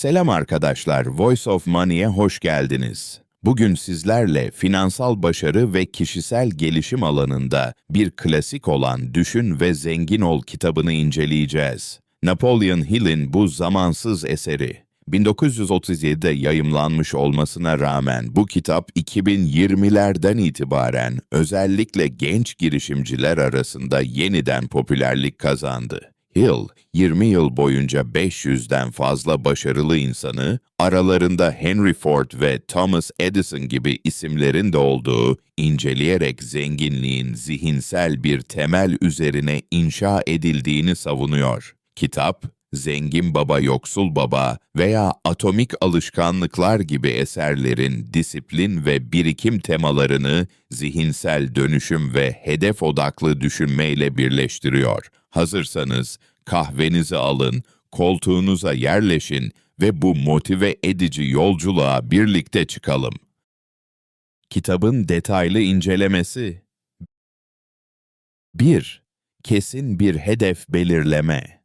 Selam arkadaşlar, Voice of Money'e hoş geldiniz. Bugün sizlerle finansal başarı ve kişisel gelişim alanında bir klasik olan Düşün ve Zengin Ol kitabını inceleyeceğiz. Napoleon Hill'in bu zamansız eseri. 1937'de yayımlanmış olmasına rağmen bu kitap 2020'lerden itibaren özellikle genç girişimciler arasında yeniden popülerlik kazandı. Hill, 20 yıl boyunca 500'den fazla başarılı insanı, aralarında Henry Ford ve Thomas Edison gibi isimlerin de olduğu, inceleyerek zenginliğin zihinsel bir temel üzerine inşa edildiğini savunuyor. Kitap, Zengin Baba Yoksul Baba veya Atomik Alışkanlıklar gibi eserlerin disiplin ve birikim temalarını zihinsel dönüşüm ve hedef odaklı düşünmeyle birleştiriyor. Hazırsanız kahvenizi alın, koltuğunuza yerleşin ve bu motive edici yolculuğa birlikte çıkalım. Kitabın detaylı incelemesi 1. Kesin bir hedef belirleme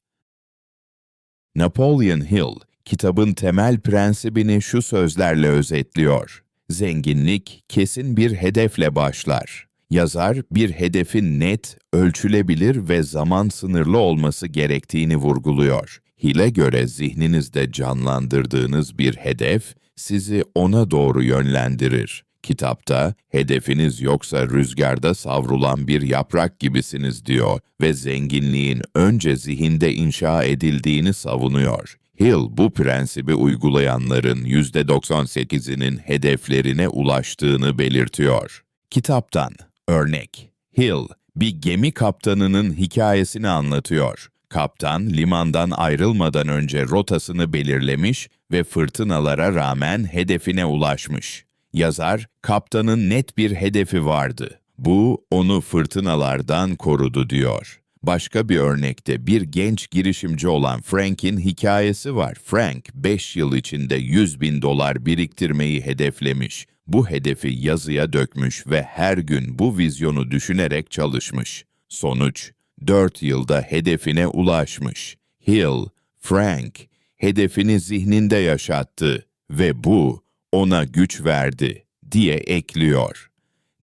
Napoleon Hill, kitabın temel prensibini şu sözlerle özetliyor. Zenginlik kesin bir hedefle başlar. Yazar, bir hedefin net, ölçülebilir ve zaman sınırlı olması gerektiğini vurguluyor. Hill'e göre zihninizde canlandırdığınız bir hedef, sizi ona doğru yönlendirir. Kitapta, hedefiniz yoksa rüzgarda savrulan bir yaprak gibisiniz diyor ve zenginliğin önce zihinde inşa edildiğini savunuyor. Hill bu prensibi uygulayanların %98'inin hedeflerine ulaştığını belirtiyor. Kitaptan örnek Hill bir gemi kaptanının hikayesini anlatıyor. Kaptan limandan ayrılmadan önce rotasını belirlemiş ve fırtınalara rağmen hedefine ulaşmış. Yazar, kaptanın net bir hedefi vardı. Bu onu fırtınalardan korudu diyor. Başka bir örnekte bir genç girişimci olan Frank'in hikayesi var. Frank 5 yıl içinde 100 bin dolar biriktirmeyi hedeflemiş. Bu hedefi yazıya dökmüş ve her gün bu vizyonu düşünerek çalışmış. Sonuç 4 yılda hedefine ulaşmış. Hill, Frank, hedefini zihninde yaşattı ve bu ona güç verdi diye ekliyor.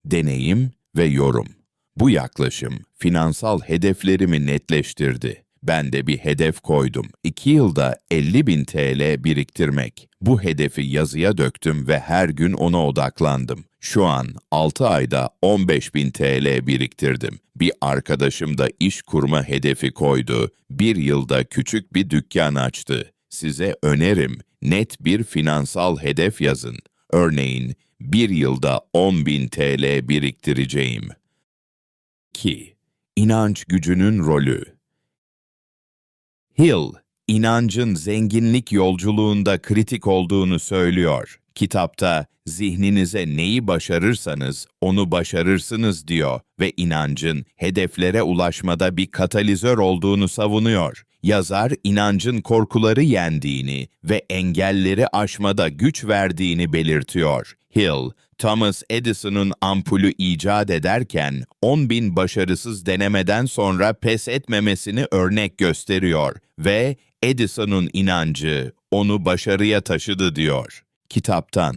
Deneyim ve yorum. Bu yaklaşım finansal hedeflerimi netleştirdi. Ben de bir hedef koydum. 2 yılda 50 bin TL biriktirmek. Bu hedefi yazıya döktüm ve her gün ona odaklandım. Şu an 6 ayda 15 bin TL biriktirdim. Bir arkadaşım da iş kurma hedefi koydu. Bir yılda küçük bir dükkan açtı. Size önerim net bir finansal hedef yazın. Örneğin bir yılda 10 bin TL biriktireceğim. 2. İnanç gücünün rolü Hill, inancın zenginlik yolculuğunda kritik olduğunu söylüyor. Kitapta zihninize neyi başarırsanız onu başarırsınız diyor ve inancın hedeflere ulaşmada bir katalizör olduğunu savunuyor. Yazar inancın korkuları yendiğini ve engelleri aşmada güç verdiğini belirtiyor. Hill, Thomas Edison'un ampulü icat ederken 10 bin başarısız denemeden sonra pes etmemesini örnek gösteriyor ve Edison'un inancı onu başarıya taşıdı diyor. Kitaptan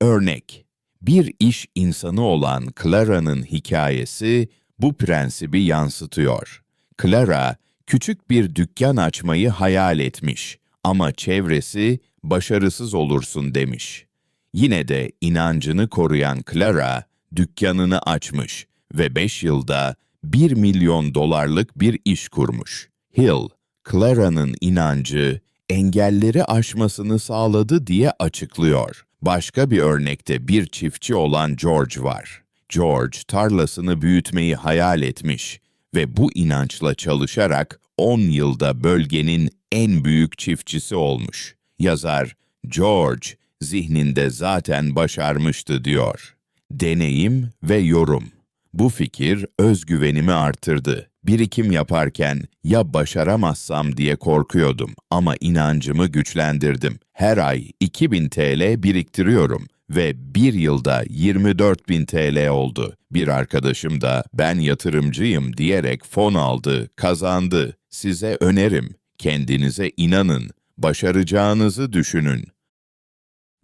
Örnek Bir iş insanı olan Clara'nın hikayesi bu prensibi yansıtıyor. Clara, küçük bir dükkan açmayı hayal etmiş ama çevresi başarısız olursun demiş. Yine de inancını koruyan Clara dükkanını açmış ve 5 yılda 1 milyon dolarlık bir iş kurmuş. Hill, Clara'nın inancı engelleri aşmasını sağladı diye açıklıyor. Başka bir örnekte bir çiftçi olan George var. George tarlasını büyütmeyi hayal etmiş ve bu inançla çalışarak 10 yılda bölgenin en büyük çiftçisi olmuş. Yazar George zihninde zaten başarmıştı diyor. Deneyim ve yorum. Bu fikir özgüvenimi artırdı. Birikim yaparken ya başaramazsam diye korkuyordum ama inancımı güçlendirdim. Her ay 2000 TL biriktiriyorum ve bir yılda 24 bin TL oldu. Bir arkadaşım da ben yatırımcıyım diyerek fon aldı, kazandı. Size önerim, kendinize inanın. başaracağınızı düşünün.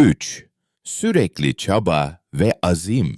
3. Sürekli çaba ve azim.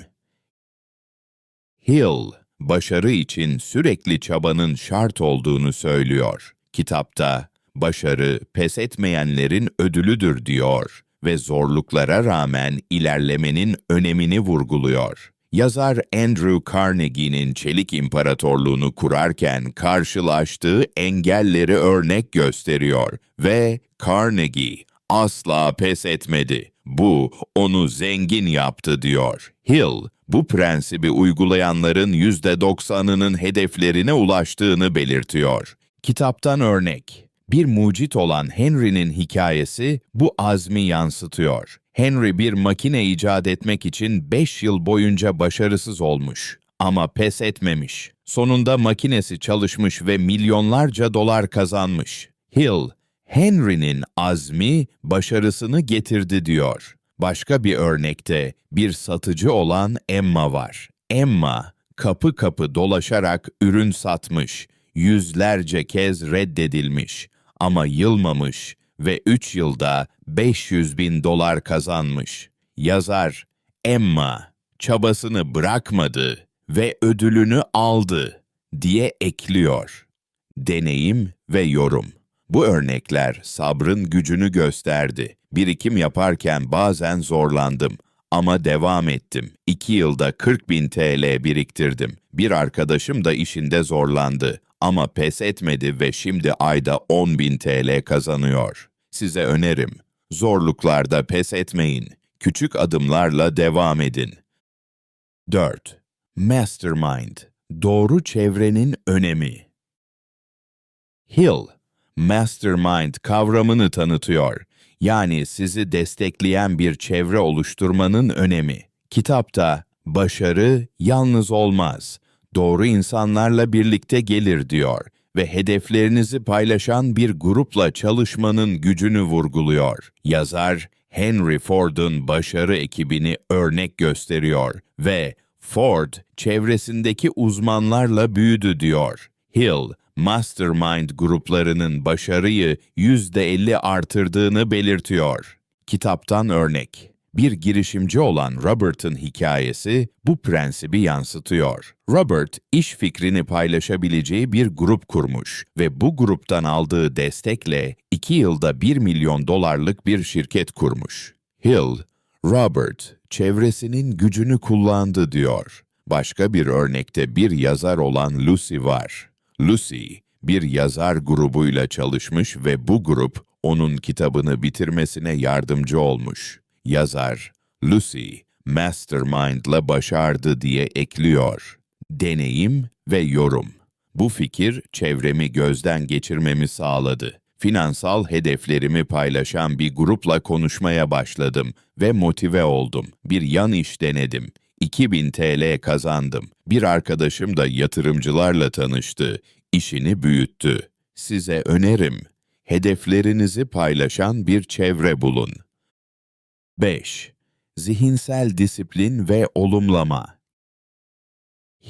Hill, başarı için sürekli çabanın şart olduğunu söylüyor. Kitapta, başarı pes etmeyenlerin ödülüdür diyor ve zorluklara rağmen ilerlemenin önemini vurguluyor. Yazar Andrew Carnegie'nin Çelik İmparatorluğunu kurarken karşılaştığı engelleri örnek gösteriyor ve Carnegie asla pes etmedi. Bu onu zengin yaptı diyor. Hill, bu prensibi uygulayanların %90'ının hedeflerine ulaştığını belirtiyor. Kitaptan örnek. Bir mucit olan Henry'nin hikayesi bu azmi yansıtıyor. Henry bir makine icat etmek için 5 yıl boyunca başarısız olmuş ama pes etmemiş. Sonunda makinesi çalışmış ve milyonlarca dolar kazanmış. Hill, Henry'nin azmi başarısını getirdi diyor. Başka bir örnekte bir satıcı olan Emma var. Emma kapı kapı dolaşarak ürün satmış, yüzlerce kez reddedilmiş ama yılmamış ve 3 yılda 500 bin dolar kazanmış. Yazar Emma çabasını bırakmadı ve ödülünü aldı diye ekliyor. Deneyim ve yorum. Bu örnekler sabrın gücünü gösterdi. Birikim yaparken bazen zorlandım ama devam ettim. İki yılda 40 bin TL biriktirdim. Bir arkadaşım da işinde zorlandı ama pes etmedi ve şimdi ayda 10 bin TL kazanıyor. Size önerim, zorluklarda pes etmeyin. Küçük adımlarla devam edin. 4. Mastermind Doğru çevrenin önemi Hill, mastermind kavramını tanıtıyor. Yani sizi destekleyen bir çevre oluşturmanın önemi. Kitapta başarı yalnız olmaz, doğru insanlarla birlikte gelir diyor ve hedeflerinizi paylaşan bir grupla çalışmanın gücünü vurguluyor. Yazar Henry Ford'un başarı ekibini örnek gösteriyor ve Ford çevresindeki uzmanlarla büyüdü diyor. Hill, mastermind gruplarının başarıyı %50 artırdığını belirtiyor. Kitaptan örnek. Bir girişimci olan Robert'ın hikayesi bu prensibi yansıtıyor. Robert, iş fikrini paylaşabileceği bir grup kurmuş ve bu gruptan aldığı destekle iki yılda 1 milyon dolarlık bir şirket kurmuş. Hill, Robert, çevresinin gücünü kullandı diyor. Başka bir örnekte bir yazar olan Lucy var. Lucy, bir yazar grubuyla çalışmış ve bu grup onun kitabını bitirmesine yardımcı olmuş. Yazar, Lucy, Mastermind'la başardı diye ekliyor. Deneyim ve yorum. Bu fikir çevremi gözden geçirmemi sağladı. Finansal hedeflerimi paylaşan bir grupla konuşmaya başladım ve motive oldum. Bir yan iş denedim. 2000 TL kazandım. Bir arkadaşım da yatırımcılarla tanıştı. İşini büyüttü. Size önerim. Hedeflerinizi paylaşan bir çevre bulun. 5. Zihinsel disiplin ve olumlama.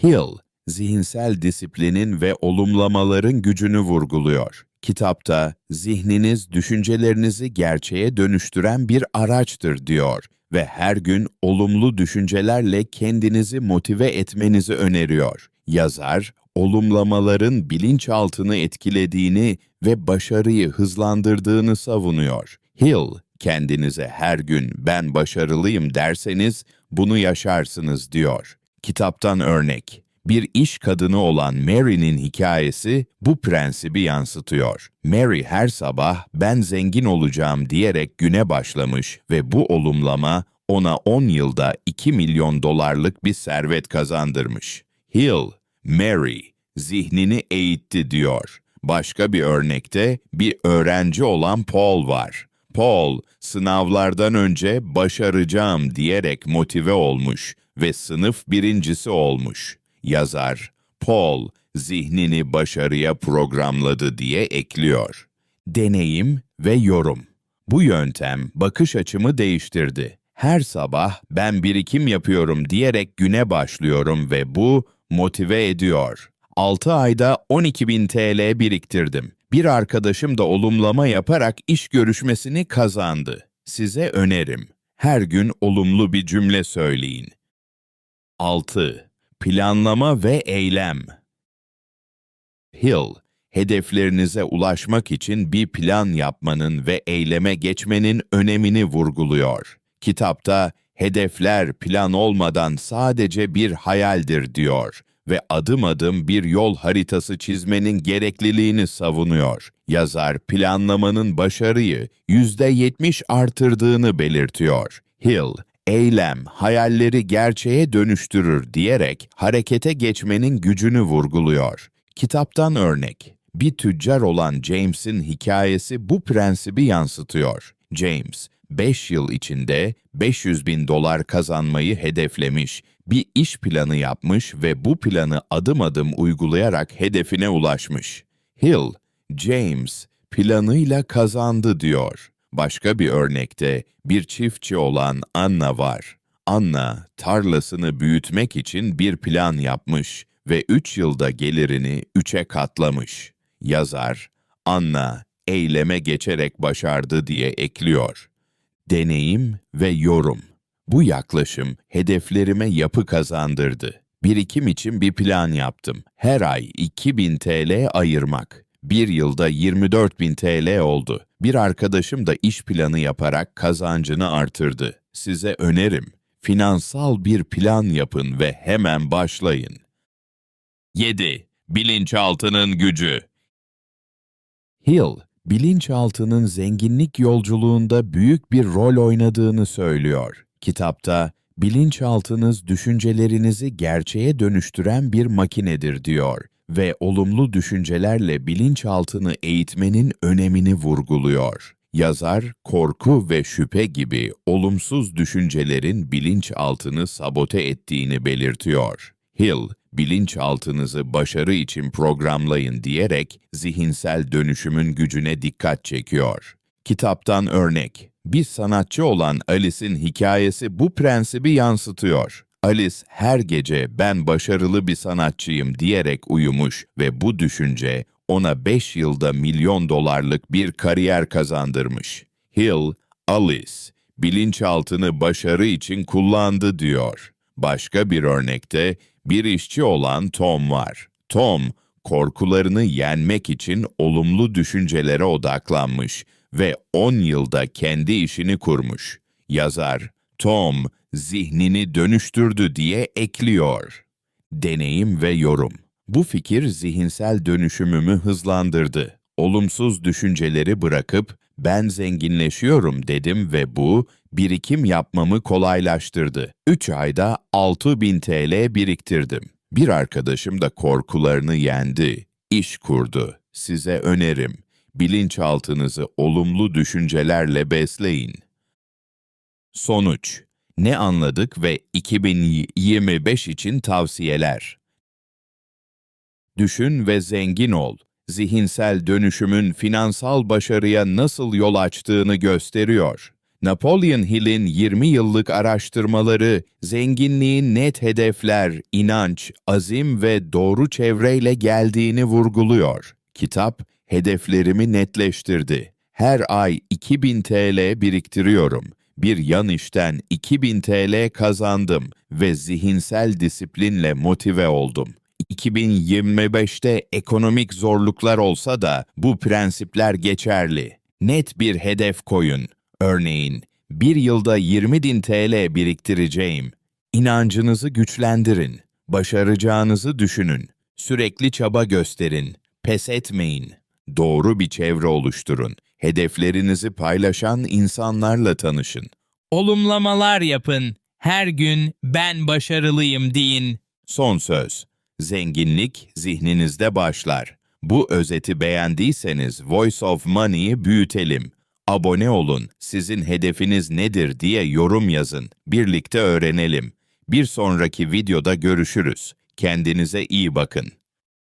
Hill, zihinsel disiplinin ve olumlamaların gücünü vurguluyor. Kitapta zihniniz düşüncelerinizi gerçeğe dönüştüren bir araçtır diyor ve her gün olumlu düşüncelerle kendinizi motive etmenizi öneriyor. Yazar, olumlamaların bilinçaltını etkilediğini ve başarıyı hızlandırdığını savunuyor. Hill, kendinize her gün ben başarılıyım derseniz bunu yaşarsınız diyor. Kitaptan örnek. Bir iş kadını olan Mary'nin hikayesi bu prensibi yansıtıyor. Mary her sabah ben zengin olacağım diyerek güne başlamış ve bu olumlama ona 10 yılda 2 milyon dolarlık bir servet kazandırmış. Hill, Mary, zihnini eğitti diyor. Başka bir örnekte bir öğrenci olan Paul var. Paul, sınavlardan önce başaracağım diyerek motive olmuş ve sınıf birincisi olmuş. Yazar, Paul, zihnini başarıya programladı diye ekliyor. Deneyim ve yorum. Bu yöntem bakış açımı değiştirdi. Her sabah ben birikim yapıyorum diyerek güne başlıyorum ve bu motive ediyor. 6 ayda 12 bin TL biriktirdim. Bir arkadaşım da olumlama yaparak iş görüşmesini kazandı. Size önerim. Her gün olumlu bir cümle söyleyin. 6. Planlama ve eylem. Hill, hedeflerinize ulaşmak için bir plan yapmanın ve eyleme geçmenin önemini vurguluyor. Kitapta hedefler plan olmadan sadece bir hayaldir diyor ve adım adım bir yol haritası çizmenin gerekliliğini savunuyor. Yazar planlamanın başarıyı %70 artırdığını belirtiyor. Hill, eylem hayalleri gerçeğe dönüştürür diyerek harekete geçmenin gücünü vurguluyor. Kitaptan örnek. Bir tüccar olan James'in hikayesi bu prensibi yansıtıyor. James, 5 yıl içinde 500 bin dolar kazanmayı hedeflemiş, bir iş planı yapmış ve bu planı adım adım uygulayarak hedefine ulaşmış. Hill, James, planıyla kazandı diyor. Başka bir örnekte bir çiftçi olan Anna var. Anna, tarlasını büyütmek için bir plan yapmış ve 3 yılda gelirini 3'e katlamış. Yazar, Anna, eyleme geçerek başardı diye ekliyor. Deneyim ve yorum. Bu yaklaşım hedeflerime yapı kazandırdı. Birikim için bir plan yaptım. Her ay 2000 TL ayırmak. Bir yılda 24.000 TL oldu. Bir arkadaşım da iş planı yaparak kazancını artırdı. Size önerim, finansal bir plan yapın ve hemen başlayın. 7. Bilinçaltının gücü Hill, bilinçaltının zenginlik yolculuğunda büyük bir rol oynadığını söylüyor. Kitapta, bilinçaltınız düşüncelerinizi gerçeğe dönüştüren bir makinedir diyor ve olumlu düşüncelerle bilinçaltını eğitmenin önemini vurguluyor. Yazar, korku ve şüphe gibi olumsuz düşüncelerin bilinçaltını sabote ettiğini belirtiyor. Hill, bilinçaltınızı başarı için programlayın diyerek zihinsel dönüşümün gücüne dikkat çekiyor. Kitaptan örnek. Bir sanatçı olan Alice'in hikayesi bu prensibi yansıtıyor. Alice her gece ben başarılı bir sanatçıyım diyerek uyumuş ve bu düşünce ona 5 yılda milyon dolarlık bir kariyer kazandırmış. Hill, Alice, bilinçaltını başarı için kullandı diyor. Başka bir örnekte bir işçi olan Tom var. Tom, korkularını yenmek için olumlu düşüncelere odaklanmış ve 10 yılda kendi işini kurmuş. Yazar, Tom, zihnini dönüştürdü diye ekliyor. Deneyim ve yorum. Bu fikir zihinsel dönüşümümü hızlandırdı. Olumsuz düşünceleri bırakıp ben zenginleşiyorum dedim ve bu birikim yapmamı kolaylaştırdı. 3 ayda 6000 TL biriktirdim. Bir arkadaşım da korkularını yendi, iş kurdu. Size önerim, bilinçaltınızı olumlu düşüncelerle besleyin. Sonuç Ne anladık ve 2025 için tavsiyeler? Düşün ve zengin ol. Zihinsel dönüşümün finansal başarıya nasıl yol açtığını gösteriyor. Napoleon Hill'in 20 yıllık araştırmaları, zenginliğin net hedefler, inanç, azim ve doğru çevreyle geldiğini vurguluyor. Kitap, hedeflerimi netleştirdi. Her ay 2000 TL biriktiriyorum. Bir yan işten 2000 TL kazandım ve zihinsel disiplinle motive oldum. 2025'te ekonomik zorluklar olsa da bu prensipler geçerli. Net bir hedef koyun. Örneğin, bir yılda 20 bin TL biriktireceğim. İnancınızı güçlendirin. Başaracağınızı düşünün. Sürekli çaba gösterin. Pes etmeyin. Doğru bir çevre oluşturun. Hedeflerinizi paylaşan insanlarla tanışın. Olumlamalar yapın. Her gün ben başarılıyım deyin. Son söz. Zenginlik zihninizde başlar. Bu özeti beğendiyseniz Voice of Money'i büyütelim. Abone olun. Sizin hedefiniz nedir diye yorum yazın. Birlikte öğrenelim. Bir sonraki videoda görüşürüz. Kendinize iyi bakın.